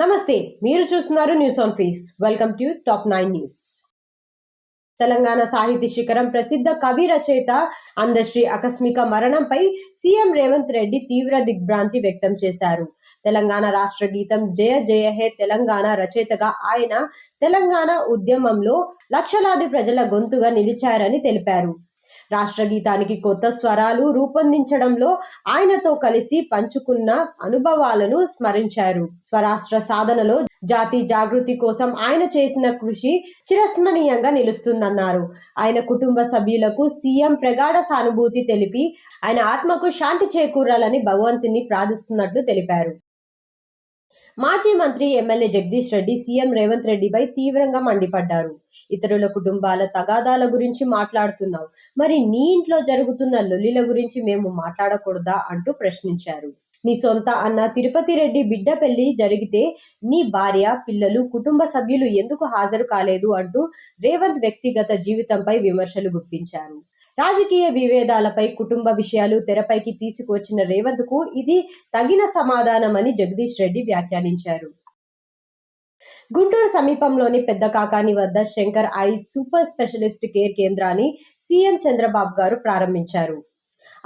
నమస్తే మీరు చూస్తున్నారు news on fees welcome to top nine news Telangana సాహితీ శిఖరం ప్రసిద్ధ కవి రచయిత అందశ్రీ ఆకస్మిక మరణంపై సీఎం రేవంత్ రెడ్డి తీవ్ర దిగ్భ్రాంతి వ్యక్తం చేశారు. తెలంగాణ రాష్ట్ర గీతం జయ జయ హే తెలంగాణ రచయితగా ఆయన తెలంగాణ ఉద్యమంలో లక్షలాది ప్రజల గొంతుగా నిలిచారని తెలిపారు. రాష్ట్ర గీతానికి కొత్త స్వరాలు రూపొందించడంలో ఆయనతో కలిసి పంచుకున్న అనుభవాలను స్మరించారు. స్వరాష్ట్ర సాధనలో జాతి జాగృతి కోసం ఆయన చేసిన కృషి చిరస్మరణీయంగా నిలుస్తుందన్నారు. ఆయన కుటుంబ సభ్యులకు సీఎం ప్రగాఢ సానుభూతి తెలిపి ఆయన ఆత్మకు శాంతి చేకూరాలని భగవంతుని ప్రార్థిస్తున్నట్లు తెలిపారు. మాజీ మంత్రి ఎమ్మెల్యే జగదీష్ రెడ్డి సీఎం రేవంత్ రెడ్డిపై తీవ్రంగా మండిపడ్డారు. ఇతరుల కుటుంబాల తగాదాల గురించి మాట్లాడుతున్నావు మరి నీ ఇంట్లో జరుగుతున్న లొల్లిల గురించి మేము మాట్లాడకూడదా అంటూ ప్రశ్నించారు. నీ సొంత అన్న తిరుపతి రెడ్డి బిడ్డ పెళ్ళి జరిగితే నీ భార్య పిల్లలు కుటుంబ సభ్యులు ఎందుకు హాజరు కాలేదు అంటూ రేవంత్ వ్యక్తిగత జీవితంపై విమర్శలు గుప్పించారు. రాజకీయ విభేదాలపై కుటుంబ విషయాలు తెరపైకి తీసుకువచ్చిన రేవంత్కు ఇది తగిన సమాధానమని జగదీష్ రెడ్డి వ్యాఖ్యానించారు. గుంటూరు సమీపంలోని పెద్ద కాకాని వద్ద Shankar eye super specialist care కేంద్రాన్ని సీఎం చంద్రబాబు గారు ప్రారంభించారు.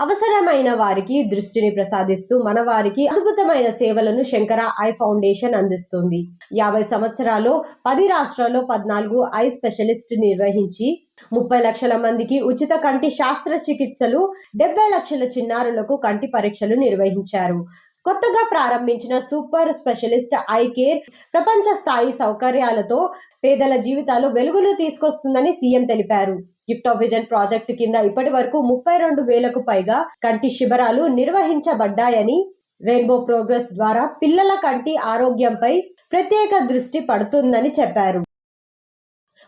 అవసరమైన వారికి దృష్టిని ప్రసాదిస్తూ మన వారికి అద్భుతమైన సేవలను శంకర ఐ ఫౌండేషన్ అందిస్తుంది. యాభై సంవత్సరాల్లో పది రాష్ట్రాల్లో పద్నాలుగు ఐ స్పెషలిస్ట్ నిర్వహించి ముప్పై లక్షల మందికి ఉచిత కంటి శస్త్రచికిత్సలు డెబ్బై లక్షల చిన్నారులకు కంటి పరీక్షలు నిర్వహించారు. కొత్తగా ప్రారంభించిన సూపర్ స్పెషలిస్ట్ ఐ కేర్ ప్రపంచ స్థాయి సౌకర్యాలతో పేదల జీవితాలు వెలుగులు తీసుకొస్తుందని సీఎం తెలిపారు. గిఫ్ట్ ఆఫ్ విజన్ ప్రాజెక్టు కింద ఇప్పటి వరకు ముప్పై రెండు వేలకు పైగా కంటి శిబిరాలు నిర్వహించబడ్డాయని రెయిన్బో ప్రోగ్రెస్ ద్వారా పిల్లల కంటి ఆరోగ్యంపై ప్రత్యేక దృష్టి పడుతుందని చెప్పారు.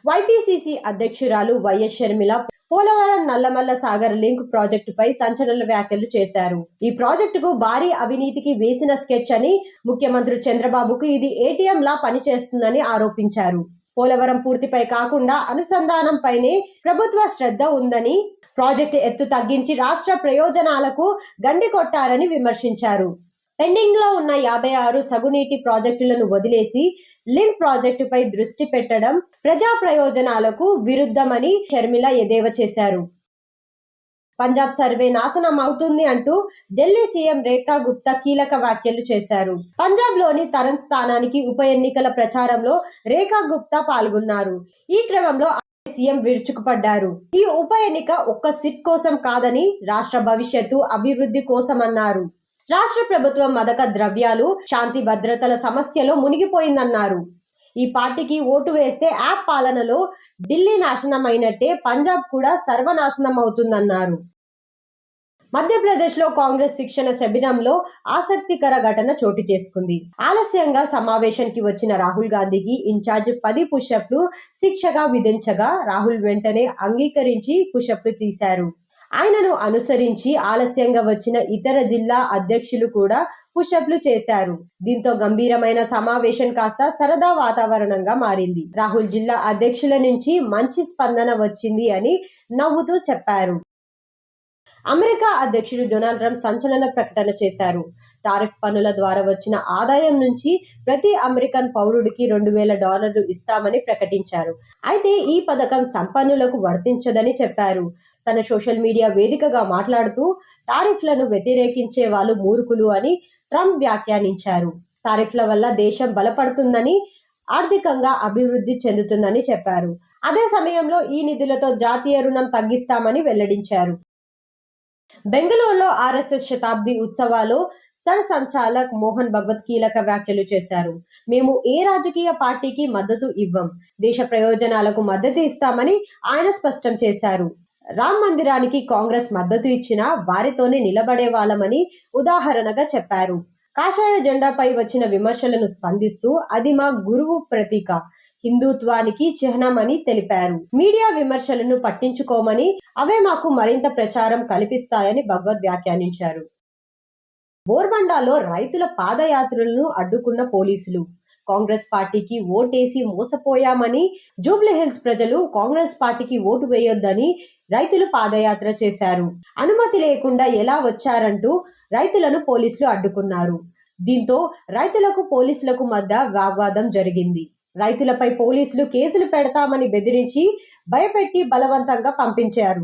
వైపీసీసీ అధ్యక్షురాలు వైఎస్ షర్మిల పోలవరం నల్లమల్ల సాగర్ లింక్ ప్రాజెక్టుపై సంచలన వ్యాఖ్యలు చేశారు. ఈ ప్రాజెక్టుకు భారీ అవినీతికి వేసిన స్కెచ్ అని ముఖ్యమంత్రి చంద్రబాబుకు ఇది ఏటీఎం లా పనిచేస్తుందని ఆరోపించారు. పోలవరం పూర్తిపై కాకుండా అనుసంధానంపైనే ప్రభుత్వ శ్రద్ధ ఉందని ప్రాజెక్టు ఎత్తు తగ్గించి రాష్ట్ర ప్రయోజనాలకు గండి కొట్టారని విమర్శించారు. పెండింగ్లో ఉన్న యాభై ఆరు సగునీటి ప్రాజెక్టులను వదిలేసి లింక్ ప్రాజెక్టుపై దృష్టి పెట్టడం ప్రజా ప్రయోజనాలకు విరుద్ధమని షర్మిల ఎదేవ చేశారు. పంజాబ్ సర్వే నాశనం అవుతుంది అంటూ ఢిల్లీ సీఎం రేఖా గుప్తా కీలక వ్యాఖ్యలు చేశారు. పంజాబ్లోని తరణ్ స్థానానికి ఉప ఎన్నికల ప్రచారంలో రేఖా గుప్తా పాల్గొన్నారు. ఈ క్రమంలో సీఎం విరుచుకుపడ్డారు. ఈ ఉప ఎన్నిక ఒక్క సిట్ కోసం కాదని రాష్ట్ర భవిష్యత్తు అభివృద్ధి కోసం అన్నారు రాష్ట్ర ప్రభుత్వం మదక ద్రవ్యాలు శాంతి భద్రతల సమస్యలో మునిగిపోయిందన్నారు. ఈ పార్టీకి ఓటు వేస్తే యాప్ పాలనలో ఢిల్లీ నాశనం అయినట్టే పంజాబ్ కూడా సర్వనాశనం అవుతుందన్నారు మధ్యప్రదేశ్లో కాంగ్రెస్ శిక్షణ శబిరంలో ఆసక్తికర ఘటన చోటు చేసుకుంది. ఆలస్యంగా సమావేశానికి వచ్చిన రాహుల్ గాంధీకి ఇన్ఛార్జ్ పది పుషప్లు శిక్షగా విధించగా రాహుల్ వెంటనే అంగీకరించి పుషప్లు తీశారు. ఆయనను అనుసరించి ఆలస్యంగా వచ్చిన ఇతర జిల్లా అధ్యక్షులు కూడా పుషప్లు చేశారు. దీంతో గంభీరమైన సమావేశం కాస్త సరదా వాతావరణంగా మారింది. రాహుల్ జిల్లా అధ్యక్షుల నుంచి మంచి స్పందన వచ్చింది అని నవ్వుతూ చెప్పారు. అమెరికా అధ్యక్షుడు డొనాల్డ్ ట్రంప్ సంచలన ప్రకటన చేశారు. టారిఫ్ పన్నుల ద్వారా వచ్చిన ఆదాయం నుంచి ప్రతి అమెరికన్ పౌరుడికి రెండు వేల డాలర్లు ఇస్తామని ప్రకటించారు. అయితే ఈ పథకం సంపన్నులకు వర్తించదని చెప్పారు. తన సోషల్ మీడియా వేదికగా మాట్లాడుతూ టారిఫ్లను వ్యతిరేకించే వాళ్ళు మూర్ఖులు అని ట్రంప్ వ్యాఖ్యానించారు. టారిఫ్ల వల్ల దేశం బలపడుతుందని ఆర్థికంగా అభివృద్ధి చెందుతుందని చెప్పారు. అదే సమయంలో ఈ నిధులతో జాతీయ రుణం తగ్గిస్తామని వెల్లడించారు. బెంగళూరులో ఆర్ఎస్ఎస్ శతాబ్ది ఉత్సవాలు సర్ సంచాలక్ మోహన్ భగవత్ కీలక వ్యాఖ్యలు చేశారు. మేము ఏ రాజకీయ పార్టీకి మద్దతు ఇవ్వం? దేశ ప్రయోజనాలకు మద్దతు ఇస్తామని ఆయన స్పష్టం చేశారు. రామ్ మందిరానికి కాంగ్రెస్ మద్దతు ఇచ్చినా వారితోనే నిలబడే వాళ్ళమని ఉదాహరణగా చెప్పారు. కాషాయ జెండాపై వచ్చిన విమర్శలను స్పందిస్తూ అది మా గురువు ప్రతీక. హిందుత్వానికి చిహ్నమని తెలిపారు. మీడియా విమర్శలను పట్టించుకోమని అవే మాకు మరింత ప్రచారం కల్పిస్తాయని భగవద్ వ్యాఖ్యానించారు. బోర్బండాలో రైతుల పాదయాత్రలను అడ్డుకున్న పోలీసులు. కాంగ్రెస్ పార్టీకి ఓటేసి మోసపోయామని జూబ్లీహిల్స్ ప్రజలు కాంగ్రెస్ పార్టీకి ఓటు వేయొద్దని రైతులు పాదయాత్ర చేశారు. అనుమతి లేకుండా ఎలా వచ్చారంటూ రైతులను పోలీసులు అడ్డుకున్నారు. దీంతో రైతులకు పోలీసులకు మధ్య వాగ్వాదం జరిగింది. రైతులపై పోలీసులు కేసులు పెడతామని బెదిరించి భయపెట్టి బలవంతంగా పంపించారు.